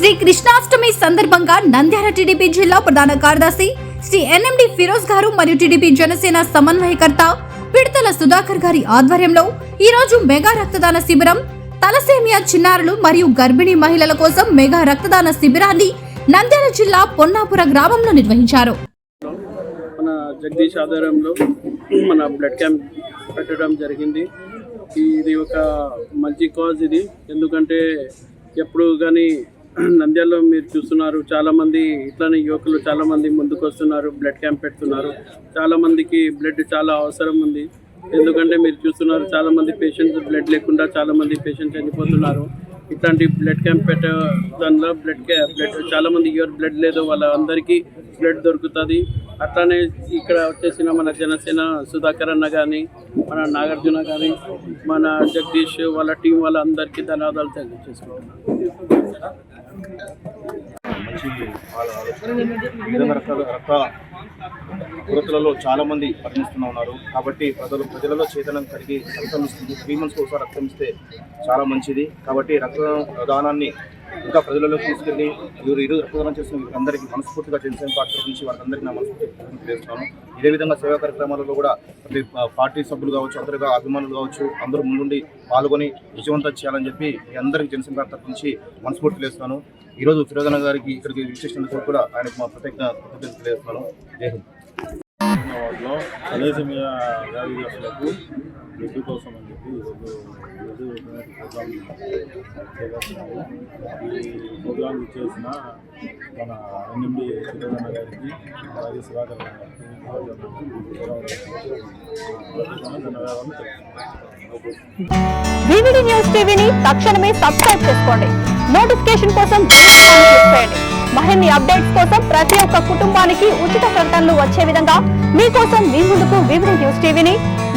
శ్రీ కృష్ణాష్టమి సందర్భంగా నంద్యాల టీడీపీ జిల్లా ప్రధాన కార్యదర్శి శ్రీ ఎన్ఎండి ఫిరోజ్ గారు మరియు టీడీపీ జనసేన సమన్వయకర్త పిడతల సుధాకర్ గారి ఆధ్వర్యంలో ఈ రోజు మెగా రక్తదాన శిబిరం తలసేమియా చిన్నారులు మరియు గర్భిణీ మహిళల కోసం మెగా రక్తదాన శిబిరాన్ని నంద్యాల జిల్లా పొన్నాపుర గ్రామంలో నిర్వహించారు. మన జగదీష్ ఆధ్వర్యంలో మన బ్లడ్ క్యాంప్ పెట్టడం జరిగింది. ఇది ఒక మంచి కాజ్ ఇది. ఎందుకంటే ఎప్పుడు కానీ నంద్యాలలో మీరు చూస్తున్నారు చాలామంది ఇట్లానే యువకులు చాలామంది ముందుకు వస్తున్నారు బ్లడ్ క్యాంప్ పెడుతున్నారు. చాలామందికి బ్లడ్ చాలా అవసరం ఉంది. ఎందుకంటే మీరు చూస్తున్నారు చాలామంది పేషెంట్స్ బ్లడ్ లేకుండా చాలామంది పేషెంట్స్ చనిపోతున్నారు. ఇట్లాంటి బ్లడ్ క్యాంప్ పెట్టే దానిలో బ్లడ్ క్యా బ్లడ్ చాలామంది ఎవరు బ్లడ్ లేదో వాళ్ళందరికీ బ్లడ్ దొరుకుతుంది. అట్లానే ఇక్కడ వచ్చేసిన మన జనసేన సుధాకర్ అన్న కానీ మన నాగార్జున కానీ మన జగదీష్ వాళ్ళ టీం వాళ్ళందరికీ ధన్యవాదాలు తెలియజేసుకుంటున్నాను. మంచి వాళ్ళ రకాల రక్త కొరతలలో చాలా మంది మరణిస్తూనే ఉన్నారు. కాబట్టి ప్రజలు ప్రజలలో చేతనం కలిగి రక్తం ఇస్తుంది. త్రీ మంత్స్కి ఒకసారి రక్తం ఇస్తే చాలా మంచిది. కాబట్టి రక్త దానాన్ని ఇంకా ప్రజలలోకి తీసుకెళ్ళి ఇరు ఇరు రక్తదానం చేసిన అందరికీ మనస్ఫూర్తిగా జనసేన పార్టీ నుంచి వారందరికీ నా మనస్ఫూర్తి తెలియజేస్తున్నాను. ఇదే విధంగా సేవా కార్యక్రమాలలో కూడా ప్రతి పార్టీ సభ్యులు కావచ్చు అందరిగా అభిమానులు కావచ్చు అందరూ ముందుండి పాల్గొని విజయవంతం చేయాలని చెప్పి మీ అందరికీ జనసేన పార్టీ తరఫు నుంచి మనస్ఫూర్తి తెలియజేస్తున్నాను. ఈరోజు ఫిరోజన గారికి ఇక్కడికి విశేషించినందుకు కూడా ఆయనకు మా ప్రత్యేక కృతజ్ఞతలు తెలియజేస్తున్నాను. జై హింద్. బ్లడ్ కోసం అని చెప్పి ఈరోజు ఈరోజు ప్రోగ్రామ్ చేస్తున్నాము ఈ ప్రోగ్రామ్ చేసిన మన ఎన్ఎండి సురేంద్ర గారికి అలాగే సుధాకర్ ధన్యవాదాలు వివిడి న్యూస్ టీవీని తక్షణమే సబ్స్క్రైబ్ చేసుకోండి. నోటిఫికేషన్ కోసం చేయండి. మరిన్ని అప్డేట్స్ కోసం ప్రతి ఒక్క కుటుంబానికి ఉచిత ప్రకటనలు వచ్చే విధంగా మీకోసం మీ ముందుకు వివిడి న్యూస్ టీవీని